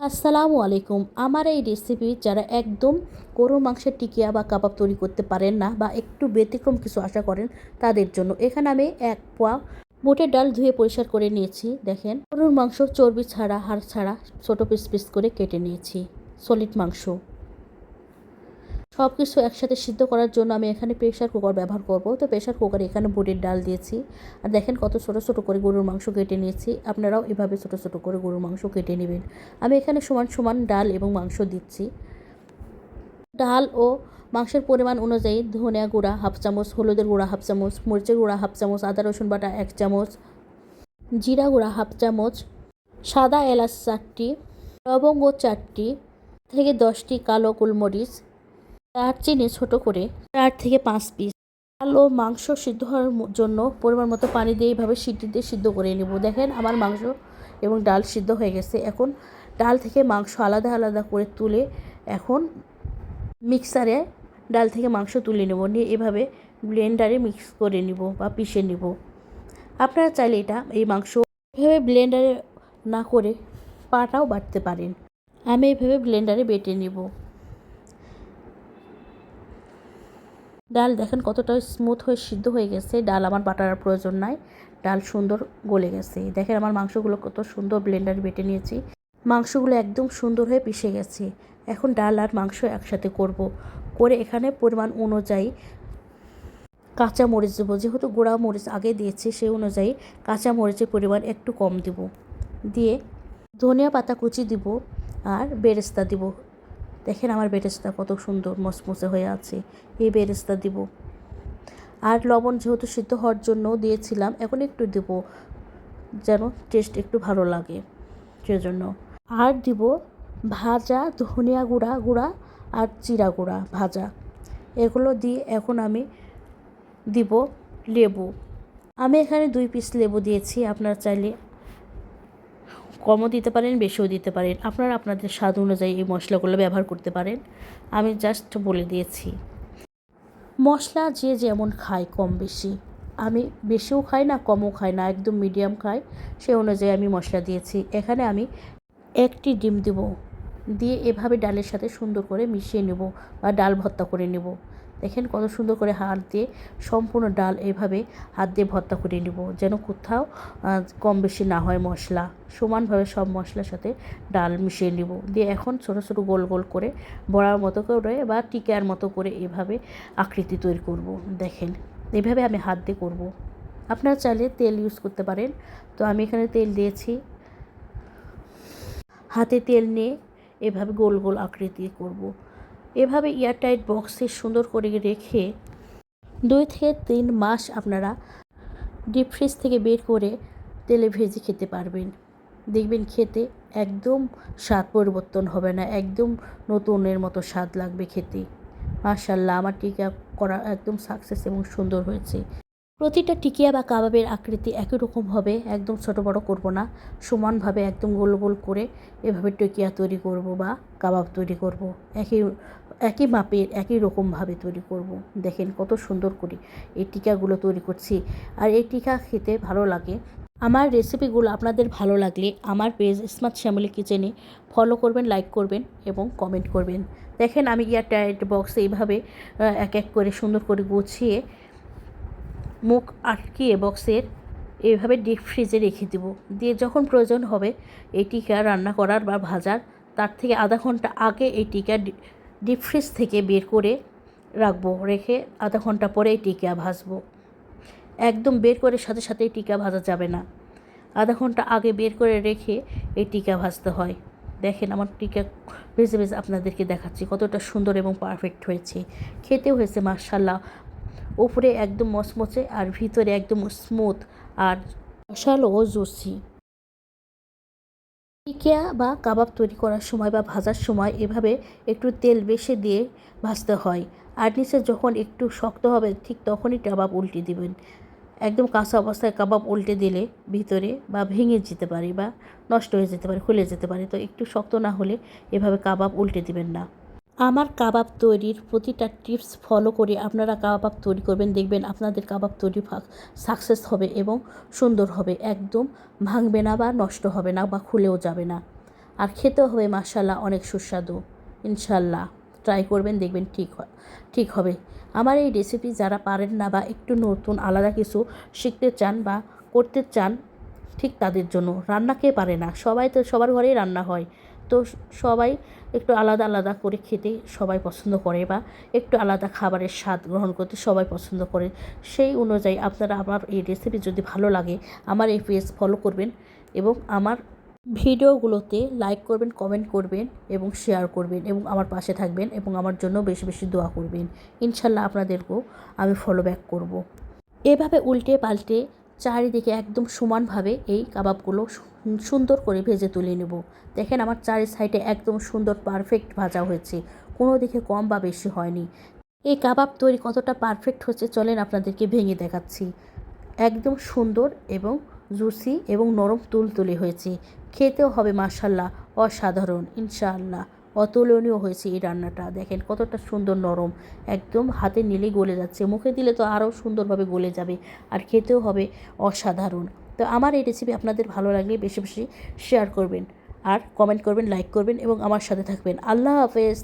আসসালামু আলাইকুম। আমার এই রেসিপি যারা একদম গরুর মাংসের টিকিয়া বা কাবাব তৈরি করতে পারেন না বা একটু ব্যতিক্রম কিছু আশা করেন, তাদের জন্য। এখানে আমি এক পোয়া বুটের ডাল ধুয়ে পরিষ্কার করে নিয়েছি, দেখেন। গরুর মাংস চর্বি ছাড়া, হাড় ছাড়া ছোটো পিস পিস করে কেটে নিয়েছি। সলিড মাংস। সব কিছু একসাথে সিদ্ধ করার জন্য আমি এখানে প্রেশার কুকার ব্যবহার করব। তো প্রেশার কুকারে এখানে বুটের ডাল দিয়েছি। আর দেখেন কত ছোটো ছোটো করে গরুর মাংস কেটে নিয়েছি। আপনারাও এভাবে ছোটো ছোটো করে গরুর মাংস কেটে নেবেন। আমি এখানে সমান সমান ডাল এবং মাংস দিচ্ছি। ডাল ও মাংসের পরিমাণ অনুযায়ী ধনিয়া গুঁড়া হাফ চামচ, হলুদের গুঁড়া হাফ চামচ, মরিচের গুঁড়া হাফ চামচ, আদা, রসুন বাটা এক চামচ, জিরা গুঁড়া হাফ চামচ, সাদা এলাচ চারটি, লবঙ্গ চারটি, থেকে দশটি কালো গোলমরিচ দারচিনি ছোট করে চার থেকে পাঁচ পিস ও মাংস সিদ্ধ হওয়ার জন্য পরিমাণ মতো পানি দিয়ে এইভাবে সিদ্ধি দিয়ে সিদ্ধ করে নেব। দেখেন আমার মাংস এবং ডাল সিদ্ধ হয়ে গেছে। এখন ডাল থেকে মাংস আলাদা আলাদা করে তুলে এখন মিক্সারে ডাল থেকে মাংস তুলে নেব। নিয়ে এভাবে ব্লেন্ডারে মিক্স করে নিব বা পিষে নিব। আপনারা চাইলে এটা এই মাংস এভাবে ব্লেন্ডারে না করে পাটাও বাটতে পারেন। আমি এভাবে ব্লেন্ডারে বেটে নিব। ডাল দেখেন কতটা স্মুথ হয়ে সিদ্ধ হয়ে গেছে। ডাল আমার বাটার প্রয়োজন নাই। ডাল সুন্দর গলে গেছে। দেখেন আমার মাংসগুলো কত সুন্দর ব্লেন্ডার বেটে নিয়েছি। মাংসগুলো একদম সুন্দর হয়ে পিষে গেছে। এখন ডাল আর মাংস একসাথে করব। করে এখানে পরিমাণ অনুযায়ী কাঁচা মরিচ দেবো। যেহেতু গোড়া মরিচ আগে দিয়েছি, সেই অনুযায়ী কাঁচা মরিচের পরিমাণ একটু কম দিব। দিয়ে ধনিয়া পাতা কুচি দিব আর বেরেস্তা দিব। দেখেন আমার বেরেস্তা কত সুন্দর মচমচে হয়ে আছে, এই বেরেস্তা দিব। আর লবণ যেহেতু সিদ্ধ হওয়ার জন্য দিয়েছিলাম, এখন একটু দেব যেন টেস্ট একটু ভালো লাগে, সেজন্য। আর দিব ভাজা ধনিয়া গুঁড়া গুঁড়া আর চিরা গুঁড়া ভাজা। এগুলো দিয়ে এখন আমি দিব লেবু। আমি এখানে দুই পিস লেবু দিয়েছি, আপনারা চাইলে কমও দিতে পারেন, বেশিও দিতে পারেন। আপনারা আপনাদের স্বাদ অনুযায়ী এই মশলাগুলো ব্যবহার করতে পারেন। আমি জাস্ট বলে দিয়েছি। মশলা যে যেমন খায় কম বেশি। আমি বেশিও খাই না, কমও খাই না, একদম মিডিয়াম খাই সে অনুযায়ী আমি মশলা দিয়েছি। এখানে আমি একটি ডিম দেব। দিয়ে এভাবে ডালের সাথে সুন্দর করে মিশিয়ে নেব বা ডাল ভর্তা করে নেব। দেখেন কত সুন্দর করে হাত দিয়ে সম্পূর্ণ ডাল এভাবে হাত দিয়ে ভর্তা করে নেব যেন কোথাও কম বেশি না হয় মশলা। সমানভাবে সব মশলার সাথে ডাল মিশিয়ে নেব। দিয়ে এখন ছোটো ছোটো গোল গোল করে বড়ার মতো করে বা টিকার মতো করে এভাবে আকৃতি তৈরি করব। দেখেন এভাবে আমি হাত দিয়ে করব। আপনারা চাইলে তেল ইউজ করতে পারেন। তো আমি এখানে তেল দিয়েছি। হাতে তেল নিয়ে এভাবে গোল গোল আকৃতি করব। এভাবে এয়ারটাইট বক্সে সুন্দর করে রেখে দুই থেকে তিন মাস আপনারা ডিপ ফ্রিজ থেকে বের করে তেলে ভেজে খেতে পারবেন। দেখবেন খেতে একদম স্বাদ পরিবর্তন হবে না, একদম নতুনের মতো স্বাদ লাগবে খেতে। মার্শাল্লাহ আমার টিকা করা একদম সাকসেস এবং সুন্দর হয়েছে। প্রতিটা টিকিয়া বা কাবাবের আকৃতি একই রকম হবে, একদম ছোট বড় করব না। সমানভাবে একদম গোল গোল করে এভাবে টিকিয়া তৈরি করব বা কাবাব তৈরি করব। একই একই মাপের, একই রকমভাবে তৈরি করব। দেখেন কত সুন্দর করে এই টিকাগুলো তৈরি করছি। আর এই টিকা খেতে ভালো লাগে। আমার রেসিপিগুলো আপনাদের ভালো লাগলে আমার পেজ স্মার্ট শ্যামলি কিচেনে ফলো করবেন, লাইক করবেন এবং কমেন্ট করবেন। দেখেন আমি এয়ারটাইট বক্সে এইভাবে এক এক করে সুন্দর করে গুছিয়ে মুখ আটকিয়ে বক্সের এভাবে ডিপ ফ্রিজে রেখে দেবো। দিয়ে যখন প্রয়োজন হবে, এই টিকা রান্না করার বা ভাজার, তার থেকে আধা ঘণ্টা আগে এই টিকা ডিপ ফ্রিজ থেকে বের করে রাখব। রেখে আধা ঘণ্টা পরে এই টিকা ভাজবো। একদম বের করে সাথে সাথে টিকা ভাজা যাবে না। আধা ঘণ্টা আগে বের করে রেখে এই টিকা ভাজতে হয়। দেখেন আমার টিকা ভেজে ভেজে আপনাদেরকে দেখাচ্ছি, কতটা সুন্দর এবং পারফেক্ট হয়েছে। খেতে হয়েছে মার্শাল্লাহ উপরে একদম মচমচে আর ভিতরে একদম স্মুথ আর রসালো ও জুসি। টিকিয়া বা কাবাব তৈরি করার সময় বা ভাজার সময় এভাবে একটু তেল বেশি দিয়ে ভাজতে হয় আর নিচে যখন একটু শক্ত হবে ঠিক তখনই কাবাব উল্টে দিবেন। একদম কাঁচা অবস্থায় কাবাব উল্টে দিলে ভিতরে বা ভেঙে যেতে পারে বা নষ্ট হয়ে যেতে পারে, খুলে যেতে পারে। তো একটু শক্ত না হলে এভাবে কাবাব উল্টে দিবেন না। আমার কাবাব তৈরির প্রতিটা টিপস ফলো করে আপনারা কাবাব তৈরি করবেন, দেখবেন আপনাদের কাবাব তৈরি সাকসেস হবে এবং সুন্দর হবে। একদম ভাঙবে না বা নষ্ট হবে না বা খুলেও যাবে না। আর খেতেও হবে মাসাল্লাহ অনেক সুস্বাদু। ইনশাল্লাহ ট্রাই করবেন, দেখবেন ঠিক ঠিক হবে। আমার এই রেসিপি যারা পারেন না বা একটু নতুন আলাদা কিছু শিখতে চান বা করতে চান, ঠিক তাদের জন্য। রান্না কে পারে না? সবাই তো, সবার ঘরেই রান্না হয়। তো সবাই একটু আলাদা আলাদা করে খেতে সবাই পছন্দ করে বা একটু আলাদা খাবারের স্বাদ গ্রহণ করতে সবাই পছন্দ করে সেই অনুযায়ী আপনারা আমার এই রেসিপি যদি ভালো লাগে আমার এই পেজ ফলো করবেন এবং আমার ভিডিওগুলোতে লাইক করবেন কমেন্ট করবেন এবং শেয়ার করবেন এবং আমার পাশে থাকবেন এবং আমার জন্য বেশি বেশি দোয়া করবেন ইনশাল্লাহ আপনাদেরকেও আমি ফলো ব্যাক করব। এভাবে উল্টে পাল্টে চারিদিকে একদম সমানভাবে এই কাবাবগুলো সুন্দর করে ভেজে তুলে নেব। দেখেন আমার চারি সাইডে একদম সুন্দর পারফেক্ট ভাজা হয়েছে। কোনো দিকে কম বা বেশি হয়নি। এই কাবাব তৈরি কতটা পারফেক্ট হচ্ছে চলেন আপনাদেরকে ভেঙে দেখাচ্ছি। একদম সুন্দর এবং জুসি এবং নরম তুলতুলে হয়েছে। খেতেও হবে মাশাল্লাহ, অসাধারণ, ইনশাআল্লাহ। অতুলনীয় হয়েছে এই রান্নাটা। দেখেন, কতটা সুন্দর নরম। একদম হাতে নিলে গলে যাচ্ছে। মুখে দিলে তো আরও সুন্দরভাবে গলে যাবে আর খেতেও হবে অসাধারণ। তো আমার এই রেসিপি আপনাদের ভালো লাগলে বেশি বেশি শেয়ার করবেন। আর কমেন্ট করবেন লাইক করবেন এবং আমার সাথে থাকবেন। আল্লাহ হাফেজ।